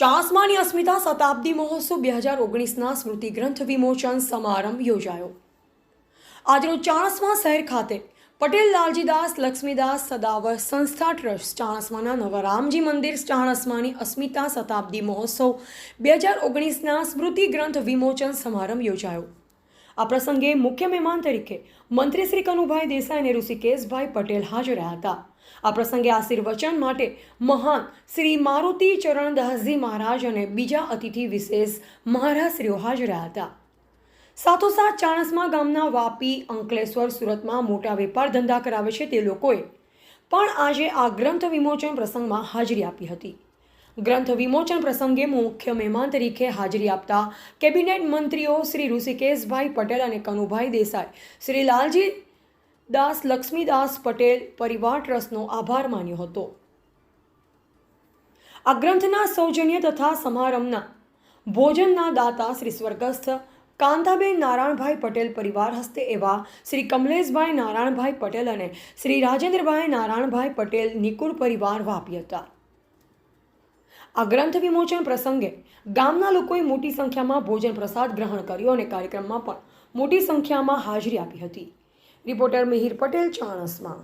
ચાસમાની અસ્મિતા શતાબ્દી મહોત્સવ બે હજાર ઓગણીસના સ્મૃતિ ગ્રંથ વિમોચન સમારંભ યોજાયો. આજરોજ ચાણસમા શહેર ખાતે પટેલ લાલજીદાસ, લક્ષ્મીદાસ સદાવર સંસ્થા ટ્રસ્ટ ચાણસમાના નવા રામજી મંદિર ચાણસમાની અસ્મિતા શતાબ્દી મહોત્સવ બે હજાર ઓગણીસના સ્મૃતિ ગ્રંથ વિમોચન સમારંભ યોજાયો. આ પ્રસંગે મુખ્ય મહેમાન તરીકે મંત્રી શ્રી કનુભાઈ દેસાઈ અને ઋષિકેશભાઈ પટેલ હાજર રહ્યા હતા. આ પ્રસંગે આશીર્વચન માટે મહાન શ્રી મારુતિ ચરણદાસજી મહારાજ અને બીજા અતિથિ વિશેષ મહારાજશ્રીઓ હાજર રહ્યા હતા. સાથોસાથ ચાણસમા ગામના વાપી, અંકલેશ્વર, સુરતમાં મોટા વેપાર ધંધા કરાવે છે તે લોકોએ પણ આજે આ ગ્રંથ વિમોચન પ્રસંગમાં હાજરી આપી હતી. ગ્રંથ વિમોચન પ્રસંગે મુખ્ય મહેમાન તરીકે હાજરી આપતા કેબિનેટ મંત્રીઓ શ્રી ઋષિકેશભાઈ પટેલ અને કનુભાઈ દેસાઈ. શ્રી લાલજી દાસ લક્ષ્મીદાસ પટેલ પરિવાર ટ્રસ્ટનો આભાર માન્યો હતો. આ ગ્રંથના સૌજન્ય તથા સમારંભના ભોજનના દાતા શ્રી સ્વર્ગસ્થ કાંતાબેન નારાયણભાઈ પટેલ પરિવાર હસ્તે એવા શ્રી કમલેશભાઈ નારાયણભાઈ પટેલ અને શ્રી રાજેન્દ્રભાઈ નારાયણભાઈ પટેલ નિકુળ પરિવાર વાપી હતા. આ ગ્રંથ વિમોચન પ્રસંગે ગામના લોકોએ મોટી સંખ્યામાં ભોજન પ્રસાદ ગ્રહણ કર્યો અને કાર્યક્રમમાં પણ મોટી સંખ્યામાં હાજરી આપી હતી. રિપોર્ટર મિહિર પટેલ, ચાણસમાં.